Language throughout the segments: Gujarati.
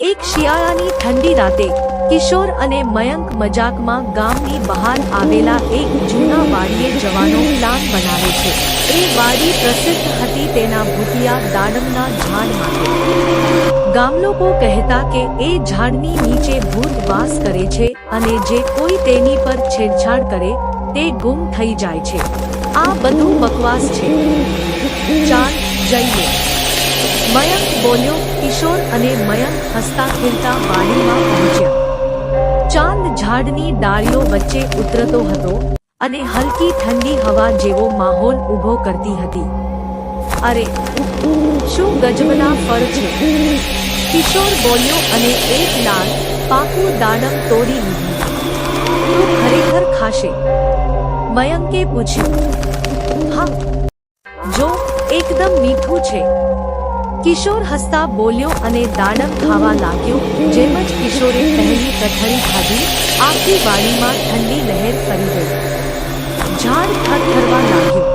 એક શિયાળાની ઠંડી રાતે, કિશોર અને મયંક મજાકમાં ગામની બહાર આવેલા એક જૂના વાડીએ જવાનો પ્લાન બનાવે છે. એ વાડી પ્રસિદ્ધ હતી તેના ભૂતિયા દાડમના ઝાડ માટે. ગામલોકો કહેતા કે એ ઝાડની નીચે ભૂત વાસ કરે છે અને જે કોઈ તેની પર છેડછાડ કરે, તે ગુમ થઈ જાય છે. આ બધું બકવાસ છે. ચાલ, જઈએ. મયંક બોલ્યો, કિશોર અને મયંક હસતા ખેલતા વાડીમાં પહોંચ્યા. ચાંદ ઝાડની ડાળીઓ વચ્ચે ઉતરતો હતો અને હલકી ઠંડી હવા જેવો માહોલ ઊભો કરતી હતી. અરે, શું ગજબના ફળ છે? કિશોર બોલ્યો અને એક લાલ પાકું દાડમ તોડી લીધું. તું ખરેખર ખાશે. મયંકે પૂછ્યું, હા, જો, એકદમ મીઠું છે. કિશોર હસતા બોલ્યો અને દાડમ ખાવા લાગ્યો, જેમ જ કિશોરે પહેલી કઠરી ખાધી આખી વાડીમાં ઠંડી લહેર ફરી ગઈ. ઝાડ થરથરવા લાગ્યું.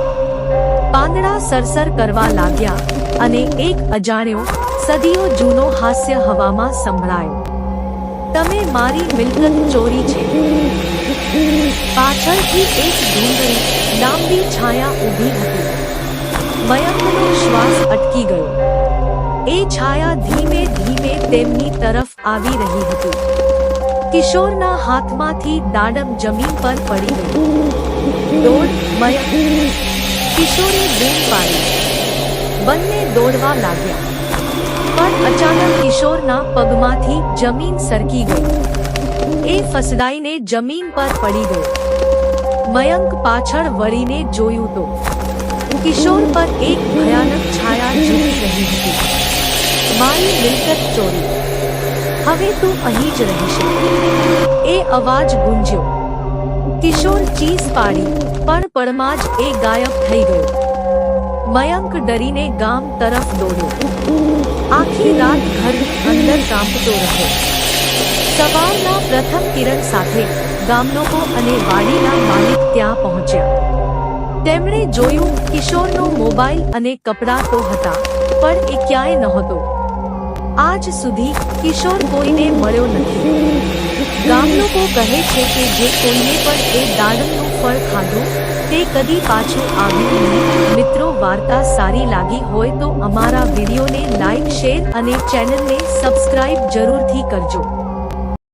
પાંદડા સરસર કરવા લાગ્યા અને એક અજાણ્યો સદીઓ જૂનો હાસ્ય હવામાં સંભળાયો. તમે મારી મિલકત ચોરી છે. પાછળથી એક ધૂંધળી લાંબી છાયા ઊભી હતી. મયંકનો શ્વાસ અટકી ગયો. એ છાયા ધીમે ધીમે તેમની તરફ આવી રહી હતી. કિશોરના હાથમાંથી દાડમ જમીન પર પડી ગઈ. દોડ મયંક કિશોરે બૂમ પાડી. બંને દોડવા લાગ્યા. પણ અચાનક કિશોરના પગમાંથી જમીન સરકી ગઈ. એ ફસડાઈને જમીન પર પડી ગયો મયંક પાછળ વળીને જોયું તો કિશોર પર એક ભયાનક છાયા ઝૂકી રહી હતી મારી મિલકત ચોરી હવે તું અહીં જ રહીશ એ અવાજ ગુંજ્યો કિશોર ચીસ પાડી પણ પળમાં જ એ ગાયબ થઈ ગયો મયંક ડરીને ગામ તરફ દોડ્યો આખી રાત ઘરની અંદર કાંપતો રહ્યો સવારના પ્રથમ કિરણ સાથે ગામલોકો અને વાડીના માલિક ત્યાં પહોંચ્યા તેમણે જોયું કિશોરનો મોબાઈલ અને કપડાં તો હતા, પણ એ ક્યાંય નહોતો. આજ સુધી કિશોર કોઈને મળ્યો નથી. ગામલોકો કહે છે કે જે કોઈને પણ એ દાડમનું ફળ ખાધું, તે કદી પાછું આવ્યું નહીં. મિત્રો, વાર્તા સારી લાગી હોય તો અમારા વિડીયોને લાઈક, શેર અને ચેનલને સબસ્ક્રાઇબ જરૂરથી કરજો.